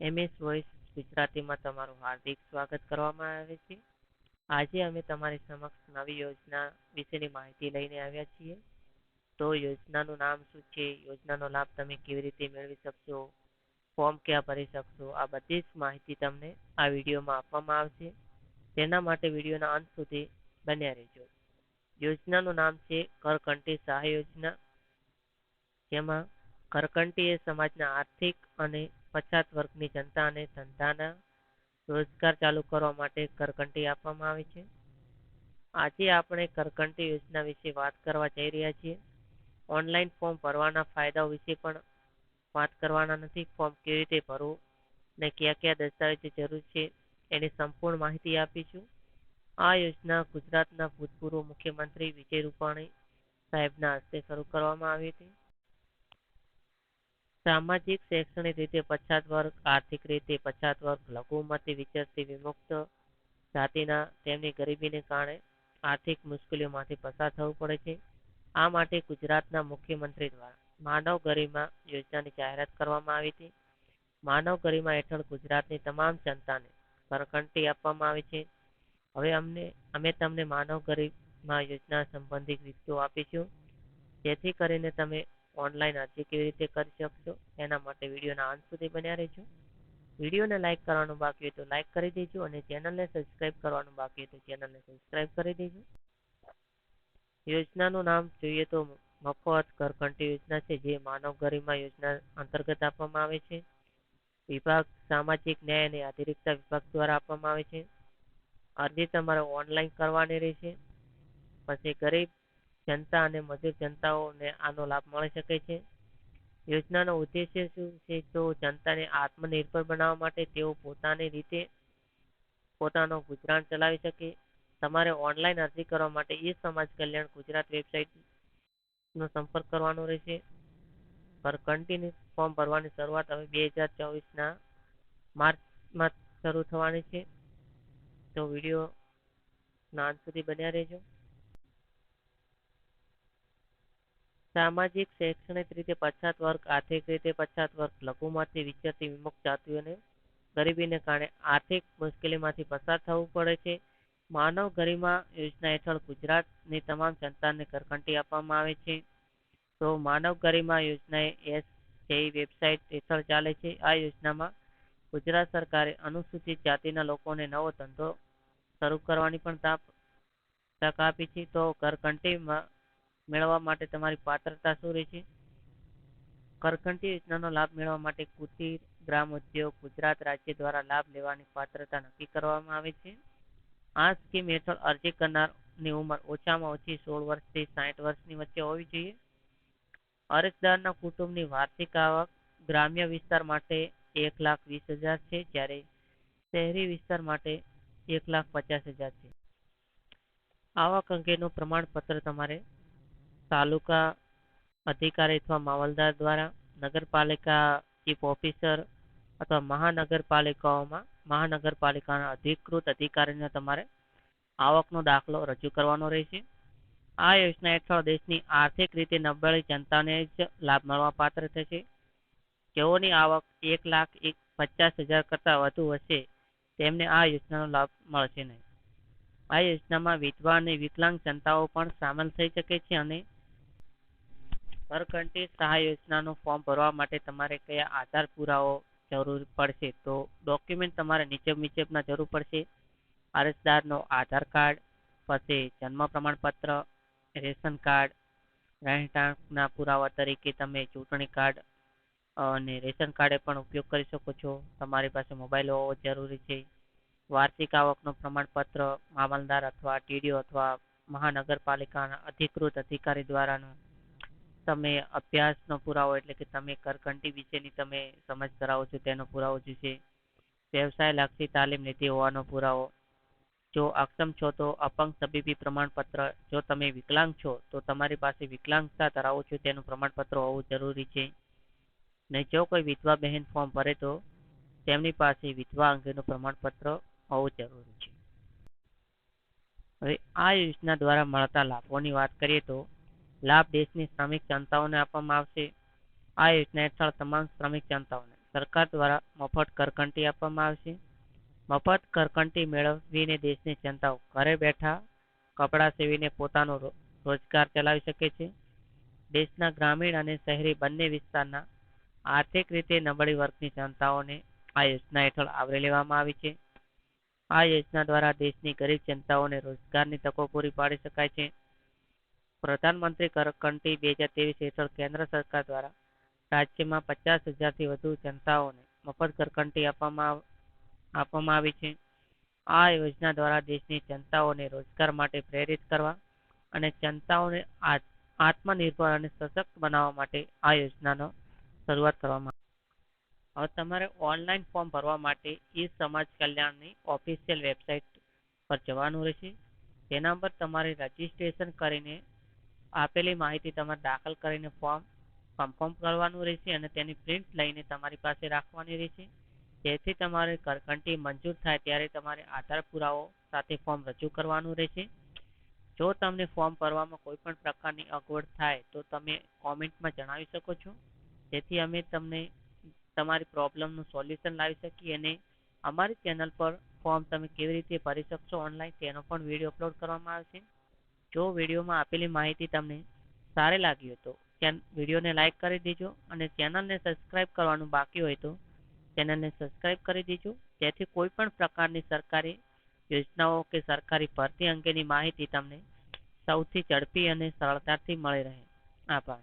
MS voice ગુજરાતીમાં તમારું હાર્દિક સ્વાગત કરવામાં આવે છે. આજે અમે તમારી સમક્ષ નવી યોજના વિશેની માહિતી લઈને આવ્યા છીએ. તો યોજનાનું નામ શું છે? યોજનાનો લાભ તમે કેવી રીતે મેળવી શકશો? ફોર્મ ક્યાં ભરી શકશો? આ બધી જ માહિતી તમને આ વિડીયોમાં આપવામાં આવશે. તેના માટે વિડીયોના અંત સુધી બન્યા રહેજો. યોજનાનું નામ છે કરકંટી સહાય યોજના. જેમાં કરકંટી એ સમાજના આર્થિક અને પછાત વર્ગની જનતા અને ધંધાના રોજગાર ચાલુ કરવા માટે કરકંટી આપવામાં આવે છે. આજે આપણે કરકંટી યોજના વિશે વાત કરવા જઈ રહ્યા છીએ. ઓનલાઈન ફોર્મ ભરવાના ફાયદાઓ વિશે પણ વાત કરવાના નથી. ફોર્મ કેવી રીતે ભરવું ને કયા કયા દસ્તાવેજો જરૂર છે એની સંપૂર્ણ માહિતી આપીશું. આ યોજના ગુજરાતના ભૂતપૂર્વ મુખ્યમંત્રી વિજય રૂપાણી સાહેબના હસ્તે શરૂ કરવામાં આવી હતી. સામાજિક, શૈક્ષણિક રીતે પછાત વર્ગ, આર્થિક રીતે પછાત વર્ગ, લઘુમતી વિચરતી વિમુક્ત જાતિના, તેમની ગરીબીને કારણે આર્થિક મુશ્કેલીઓમાંથી પસાર થવું પડે છે. આ માટે ગુજરાતના મુખ્યમંત્રી દ્વારા માનવ ગરિમા યોજનાની જાહેરાત કરવામાં આવી હતી. માનવ ગરિમા હેઠળ ગુજરાતની તમામ જનતાને ઘરઘંટી આપવામાં આવી છે. હવે અમને, અમે તમને માનવ ગરિમા યોજના સંબંધિત વિગતો આપીશું. જેથી કરીને તમે ઓનલાઈન અરજી કેવી રીતે કરી શકશો, એના માટે વિડીયોના અંત સુધી બન્યા રહેજો. વિડીયોને લાઇક કરવાનું બાકી હોય તો લાઇક કરી દેજો અને ચેનલને સબસ્ક્રાઇબ કરવાનું બાકી હોય તો ચેનલને સબસ્ક્રાઇબ કરી દેજો. યોજનાનું નામ જોઈએ તો મફત ઘરઘંટી યોજના છે, જે માનવ ગરિમા યોજના અંતર્ગત આપવામાં આવે છે. વિભાગ સામાજિક ન્યાય અને અધિરિકતા વિભાગ દ્વારા આપવામાં આવે છે. અરજી તમારે ઓનલાઈન કરવાની રહેશે. પછી ગરીબ જનતા અને મજૂર જનતાઓને આનો લાભ મળી શકે છે. યોજનાનો ઉદ્દેશ્ય શું છે? તો જનતાને આત્મનિર્ભર બનાવવા માટે તેઓ પોતાની રીતે પોતાનો ગુજરાન ચલાવી શકે. તમારે ઓનલાઈન અરજી કરવા માટે એ સમાજ કલ્યાણ ગુજરાત વેબસાઇટનો સંપર્ક કરવાનો રહેશે. પર કન્ટિન્યુ ફોર્મ ભરવાની શરૂઆત હવે બે હજાર ચોવીસના માર્ચમાં શરૂ થવાની છે. તો વીડિયો નાન સુધી બન્યા રહેજો. સામાજિક, શૈક્ષણિક રીતે પછાત વર્ગ, આર્થિક રીતે પછાત વર્ગ લઘુમતી વિચરતી વિમુક્ત જાતિઓને ગરીબીને કારણે આર્થિક મુશ્કેલીમાંથી પસાર થવું પડે છે. માનવ ગરિમા યોજના હેઠળ ગુજરાતની તમામ જનતાને ઘરઘંટી આપવામાં આવે છે. તો માનવ ગરિમા યોજના એસ જે વેબસાઇટ હેઠળ ચાલે છે. આ યોજનામાં ગુજરાત સરકારે અનુસૂચિત જાતિના લોકોને નવો ધંધો શરૂ કરવાની પણ તક આપી છે. તો ઘરઘંટીમાં મેળવવા માટે તમારી પાત્રતા શું રહેશે કરકંટી યોજનાનો લાભ મેળવવા માટે કુટીર, ગ્રામ ઉદ્યોગ, ગુજરાત રાજ્ય દ્વારા લાભ લેવાની પાત્રતા નક્કી કરવામાં આવે છે. આ સ્કીમ હેઠળ અરજી કરનારની ઉંમર ઓછામાં ઓછી સોળ વર્ષથી સાઠ વર્ષની વચ્ચે હોવી જોઈએ. અરજદારના કુટુંબની વાર્ષિક આવક ગ્રામ્ય વિસ્તાર માટે એક લાખ વીસ હજાર છે, જ્યારે શહેરી વિસ્તાર માટે એક લાખ પચાસ હજાર છે. આવક અંગેનું પ્રમાણપત્ર તમારે તાલુકા અધિકારી અથવા મામલદાર દ્વારા નગરપાલિકા ચીફ ઓફિસર અથવા મહાનગરપાલિકાઓમાં, મહાનગરપાલિકાના અધિકૃત અધિકારીને તમારે આવકનો દાખલો રજૂ કરવાનો રહેશે. આ યોજના હેઠળ દેશની આર્થિક રીતે નબળી જનતાને જ લાભ મળવા પાત્ર થશે. જેઓની આવક એક લાખ એક પચાસ હજાર કરતાં વધુ હશે, તેમને આ યોજનાનો લાભ મળશે નહીં. આ યોજનામાં વિધવા અને વિકલાંગ જનતાઓ પણ સામેલ થઈ શકે છે અને ઘરઘંટી સહાય યોજનાનું ફોર્મ ભરવા માટે તમારે કયા આધાર પુરાવો જરૂર પડશે? તો ડોક્યુમેન્ટ તમારે નીચે મુજબના જરૂર પડશે. અરજદારનો આધાર કાર્ડ, પછી જન્મ પ્રમાણપત્ર, રેશન કાર્ડ રહેઠાણના પુરાવા તરીકે તમે ચૂંટણી કાર્ડ અને રેશન કાર્ડે પણ ઉપયોગ કરી શકો છો. તમારી પાસે મોબાઈલ હોવો જરૂરી છે. વાર્ષિક આવકનું પ્રમાણપત્ર મામલદાર અથવા ટીડીઓ અથવા મહાનગરપાલિકાના અધિકૃત અધિકારી દ્વારાનું તમે અભ્યાસનો પુરાવો એટલે કે તમે કરકંટી વિશેની તમે સમજ ધરાવો છો, તેનો પુરાવો જોઈશે વ્યવસાય લક્ષી તાલીમ લીધી હોવાનો પુરાવો. જો અક્ષમ છો તો અપંગ તબીબી પ્રમાણપત્ર, જો તમે વિકલાંગ છો તો તમારી પાસે વિકલાંગતા ધરાવો છો, તેનું પ્રમાણપત્ર હોવું જરૂરી છે. ને જો કોઈ વિધવા બહેન ફોર્મ ભરે તો તેમની પાસે વિધવા અંગેનું પ્રમાણપત્ર હોવું જરૂરી છે. હવે આ યોજના દ્વારા મળતા લાભોની વાત કરીએ તો લાભ દેશની શ્રમિક જનતાઓને આપવામાં આવશે. આ યોજના હેઠળ તમામ શ્રમિક જનતાઓને સરકાર દ્વારા મફત કરકંટી આપવામાં આવશે. મફત કરકંટી મેળવીને દેશની જનતાઓ ઘરે બેઠા કપડાં સીવીને પોતાનો રોજગાર ચલાવી શકે છે. દેશના ગ્રામીણ અને શહેરી બંને વિસ્તારના આર્થિક રીતે નબળી વર્ગની જનતાઓને આ યોજના હેઠળ આવરી લેવામાં આવી છે. આ યોજના દ્વારા દેશની ગરીબ જનતાઓને રોજગારની તકો પૂરી પાડી શકાય છે. પ્રધાનમંત્રી કરકંટી બે હજાર ત્રેવીસ હેઠળ કેન્દ્ર સરકાર દ્વારા રાજ્યમાં પચાસ હજારથી વધુ જનતાઓને મફત કરકંટી આપવામાં આપવામાં આવી છે આ યોજના દ્વારા દેશની જનતાઓને રોજગાર માટે પ્રેરિત કરવા અને જનતાઓને આત્મનિર્ભર અને સશક્ત બનાવવા માટે આ યોજનાનો શરૂઆત કરવામાં. હવે તમારે ઓનલાઈન ફોર્મ ભરવા માટે ઈ સમાજ કલ્યાણની ઓફિશિયલ વેબસાઇટ પર જવાનું રહેશે તેના પર તમારે રજીસ્ટ્રેશન કરીને આપેલી માહિતી તમારે દાખલ કરીને ફોર્મ કન્ફર્મ કરવાનું રહેશે અને તેની પ્રિન્ટ લઈને તમારી પાસે રાખવાની રહેશે. જેથી તમારે કરકંટી મંજૂર થાય ત્યારે તમારે આધાર પુરાવો સાથે ફોર્મ રજૂ કરવાનું રહેશે. જો તમને ફોર્મ ભરવામાં કોઈ પણ પ્રકારની અગવડ થાય તો તમે કોમેન્ટમાં જણાવી શકો છો. જેથી અમે તમને તમારી પ્રોબ્લેમનું સોલ્યુશન લાવી શકીએ અને અમારી ચેનલ પર ફોર્મ તમે કેવી રીતે ભરી શકશો ઓનલાઈન તેનો પણ વીડિયો અપલોડ કરવામાં આવશે. જો વિડીયોમાં આપેલી માહિતી તમને સારી લાગી હોય તો ચેન- વિડીયોને લાઇક કરી દેજો અને ચેનલને સબસ્ક્રાઇબ કરવાનું બાકી હોય તો ચેનલને સબસ્ક્રાઇબ કરી દેજો. જેથી કોઈ પણ પ્રકારની સરકારી યોજનાઓ કે સરકારી ભરતી અંગેની માહિતી તમને સૌથી ઝડપી અને સરળતાથી મળી રહે. આભાર.